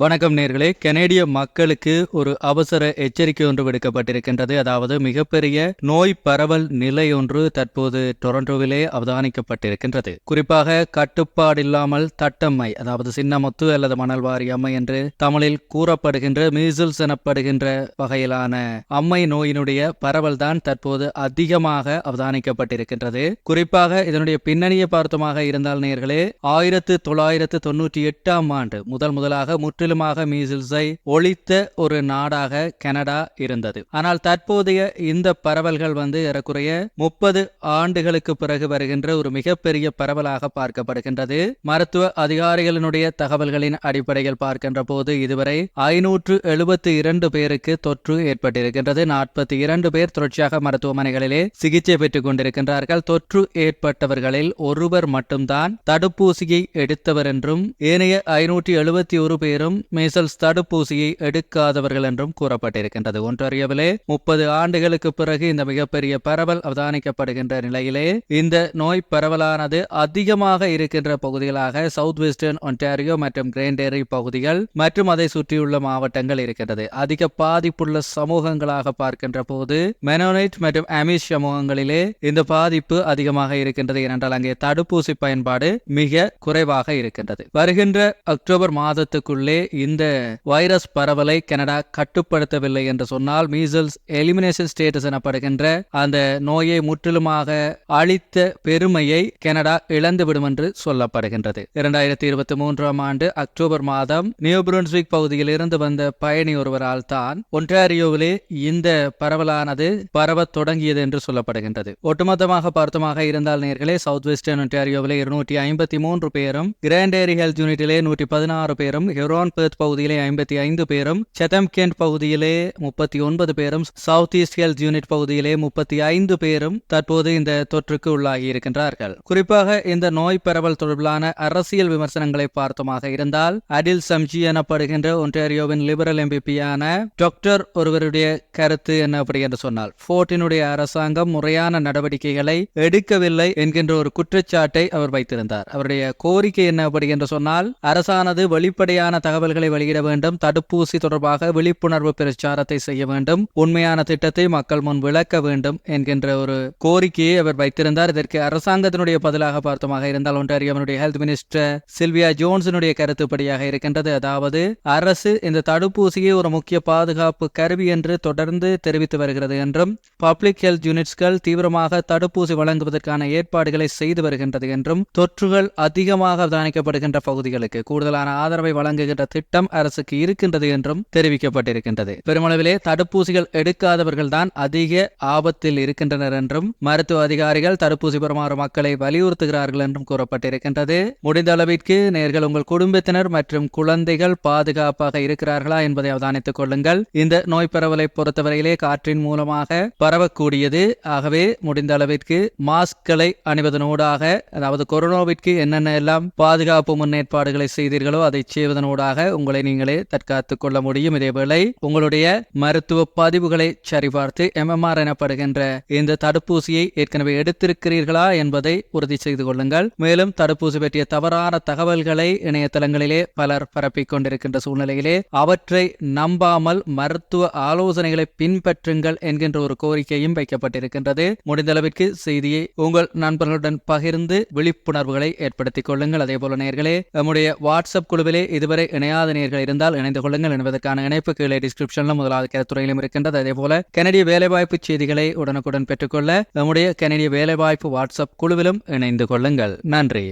வணக்கம் நேர்களே. கனேடிய மக்களுக்கு ஒரு அவசர எச்சரிக்கை ஒன்று விடுக்கப்பட்டிருக்கின்றது. அதாவது மிகப்பெரிய நோய் பரவல் நிலை ஒன்று தற்போது டொரண்டோவிலே அவதானிக்கப்பட்டிருக்கின்றது. குறிப்பாக கட்டுப்பாடில்லாமல் தட்டம்மை அதாவது சின்னமுத்து அல்லது மணல்வாரி அம்மை என்று தமிழில் கூறப்படுகின்ற மீசில்ஸ் எனப்படுகின்ற வகையிலான அம்மை நோயினுடைய பரவல் தான் தற்போது அதிகமாக அவதானிக்கப்பட்டிருக்கின்றது. குறிப்பாக இதனுடைய பின்னணியை பார்த்தமாக இருந்தால் நேர்களே ஆயிரத்து தொள்ளாயிரத்து தொன்னூற்றி எட்டாம் ஆண்டு முதல் முதலாக முற்றிலுமாக மீசில்ஸை ஒழித்த ஒரு நாடாக கனடா இருந்தது. ஆனால் தற்போதைய இந்த பரவல்கள் வந்து ஏறக்குறைய முப்பது ஆண்டுகளுக்கு பிறகு வருகின்ற ஒரு மிகப்பெரிய பரவலாக பார்க்கப்படுகின்றது. மருத்துவ அதிகாரிகளினுடைய தகவல்களின் அடிப்படையில் பார்க்கின்ற போது இதுவரை ஐநூற்று எழுபத்தி இரண்டு பேருக்கு தொற்று ஏற்பட்டிருக்கின்றது. நாற்பத்தி இரண்டு பேர் தொடர்ச்சியாக மருத்துவமனைகளிலே சிகிச்சை பெற்றுக் கொண்டிருக்கின்றார்கள். தொற்று ஏற்பட்டவர்களில் ஒருவர் மட்டும்தான் தடுப்பூசியை எடுத்தவர் என்றும் ஏனைய ஐநூற்றி எழுபத்தி ஒரு பேரும் மீசல்ஸ் தடுப்பூசியை எடுக்காதவர்கள் என்றும் கூறப்பட்டிருக்கின்றது. ஒன்றறியவிலே முப்பது ஆண்டுகளுக்கு பிறகு இந்த மிகப்பெரிய பரவல் அவதானிக்கப்படுகின்ற நிலையிலே இந்த நோய் பரவலானது அதிகமாக இருக்கின்ற பகுதிகளாக சவுத் வெஸ்டர்ன் ஒன்டாரியோ மற்றும் கிரேண்டேரி பகுதிகள் மற்றும் அதை சுற்றியுள்ள மாவட்டங்கள் இருக்கின்றது. அதிக பாதிப்புள்ள சமூகங்களாக பார்க்கின்ற போது மெனோனைட் மற்றும் அமிஷ் சமூகங்களிலே இந்த பாதிப்பு அதிகமாக இருக்கின்றது ஏனென்றால் அங்கே தடுப்பூசி பயன்பாடு மிக குறைவாக இருக்கின்றது. வருகின்ற அக்டோபர் மாதத்துக்குள்ளே இந்த வைரஸ் பரவலை கனடா கட்டுப்படுத்தவில்லை என்று சொன்னால் மீசல்ஸ் எலிமினேஷன் ஸ்டேட்டஸ் எனப்படுகின்ற அந்த நோயை முற்றிலுமாக அழித்த பெருமையை கனடா இழந்துவிடும் என்று சொல்லப்படுகின்றது. இரண்டாயிரத்தி இருபத்தி மூன்றாம் ஆண்டு அக்டோபர் மாதம் நியூ புருன்ஸ்விக் பகுதியில் இருந்து வந்த பயணி ஒருவரால் தான் ஒன்றாரியோவிலே இந்த பரவலானது பரவ தொடங்கியது என்று சொல்லப்படுகின்றது. ஒட்டுமொத்தமாக பார்த்தமாக இருந்தால் நேர்களே சவுத் வெஸ்டர்ன் ஒன்டாரியோவிலே இருநூற்றி ஐம்பத்தி மூன்று பேரும் கிராண்ட் ஏரி ஹெல்த் யூனிட்டிலே நூற்றி பதினாறு பேரும் ஹெரோன் பெர்த் பகுதியிலே ஐம்பத்தி ஐந்து பேரும் செதம்கெண்ட் பகுதியிலே முப்பத்தி ஒன்பது பேரும் சவுத் ஈஸ்ட் ஹெல்த் யூனிட் பகுதியிலே முப்பத்தி ஐந்து பேரும் தற்போது இந்த தொற்றுக்கு உள்ளாகி இருக்கின்றார்கள். குறிப்பாக இந்த நோய் பரவல் தொடர்பிலான அரசியல் விமர்சனங்களை பார்த்தமாக இருந்தால் அடில் சம்ஜி எனப்படுகின்ற ஒன்டாரியோவின் லிபரல் எம்பிபியான டாக்டர் ஒருவருடைய கருத்து என்ன அப்படி என்று சொன்னால் போர்டினுடைய அரசாங்கம் முறையான நடவடிக்கைகளை எடுக்கவில்லை என்கின்ற ஒரு குற்றச்சாட்டை அவர் வைத்திருந்தார். அவருடைய கோரிக்கை என்ன அப்படி என்று சொன்னால் அரசானது வெளிப்படையான தகவல்களை வெளியிட வேண்டும். தடுப்பூசி தொடர்பாக விழிப்புணர்வு பிரச்சாரத்தை செய்ய வேண்டும். உண்மையான திட்டத்தை மக்கள் முன் விளக்க வேண்டும் என்கின்ற ஒரு கோரிக்கையை அவர் வைத்திருந்தார். இதற்கு அரசாங்கத்தினுடைய பதிலாக பார்த்தமாக இருந்தால் ஒன்றாரியவனுடைய ஹெல்த் மினிஸ்டர் சில்வியா ஜோன்ஸினுடைய கருத்துப்படியாக இருக்கின்றது. அதாவது அரசு இந்த தடுப்பூசியை ஒரு முக்கிய பாதுகாப்பு கருவி என்று தொடர்ந்து தெரிவித்து வருகிறது என்றும் பப்ளிக் ஹெல்த் யூனிட்ஸ்கள் தீவிரமாக தடுப்பூசி வழங்குவதற்கான ஏற்பாடுகளை செய்து வருகின்றது என்றும் தொற்றுகள் அதிகமாக அவதானிக்கப்படுகின்ற பகுதிகளுக்கு கூடுதலான ஆதரவை வழங்குகின்ற திட்டம் அரசுக்கு இருக்கின்றது என்றும் தெரிவிக்கப்பட்டிருக்கின்றது. பெருமளவிலே தடுப்பூசிகள் எடுக்காதவர்கள் தான் அதிக ஆபத்தில் இருக்கின்றனர் என்றும் மருத்துவ அதிகாரிகள் தடுப்பூசி பெறுமாறு மக்களை வலியுறுத்துகிறார்கள் என்றும் கூறப்பட்டிருக்கின்றது. முடிந்த அளவிற்கு நேர்கள் உங்கள் குடும்பத்தினர் மற்றும் குழந்தைகள் பாதுகாப்பாக இருக்கிறார்களா என்பதை அவதானித்துக் கொள்ளுங்கள். இந்த நோய் பரவலை பொறுத்தவரையிலே காற்றின் மூலமாக பரவக்கூடியது. ஆகவே முடிந்த அளவிற்கு மாஸ்களை அணிவதனூடாக அதாவது கொரோனாவிற்கு என்னென்ன எல்லாம் பாதுகாப்பு முன்னேற்பாடுகளை செய்தீர்களோ அதை செய்வதனூடாக உங்களை நீங்களே தற்காத்துக் கொள்ள முடியும். இதேவேளை உங்களுடைய மருத்துவ பதிவுகளை சரிபார்த்து எம்எம்ஆர் எனப்படுகின்ற இந்த தடுப்பூசியை ஏற்கனவே எடுத்திருக்கிறீர்களா என்பதை உறுதி செய்து கொள்ளுங்கள். மேலும் தடுப்பூசி பற்றிய தவறான தகவல்களை இணையதளங்களிலே பலர் பரப்பிக் கொண்டிருக்கின்ற சூழ்நிலையிலே அவற்றை நம்பாமல் மருத்துவ ஆலோசனைகளை பின்பற்றுங்கள் என்கின்ற ஒரு கோரிக்கையும் வைக்கப்பட்டிருக்கின்றது. முடிந்தளவிற்கு செய்தியை உங்கள் நண்பர்களுடன் பகிர்ந்து விழிப்புணர்வுகளை ஏற்படுத்திக் கொள்ளுங்கள். அதே போல நேர்களே நம்முடைய வாட்ஸ்அப் குழுவிலே இதுவரை இணைய இணையாத நேர்கள் இருந்தால் இணைந்து கொள்ளுங்கள் என்பதற்கான இணைப்பு கீழே டிஸ்கிரிப்ஷனில் முதலாவது கருத்துறையிலும் இருக்கின்றது. அதே போல கனடிய வேலைவாய்ப்பு செய்திகளை உடனுக்குடன் பெற்றுக்கொள்ள நம்முடைய கனடிய வேலைவாய்ப்பு வாட்ஸ்அப் குழுவிலும் இணைந்து கொள்ளுங்கள். நன்றி.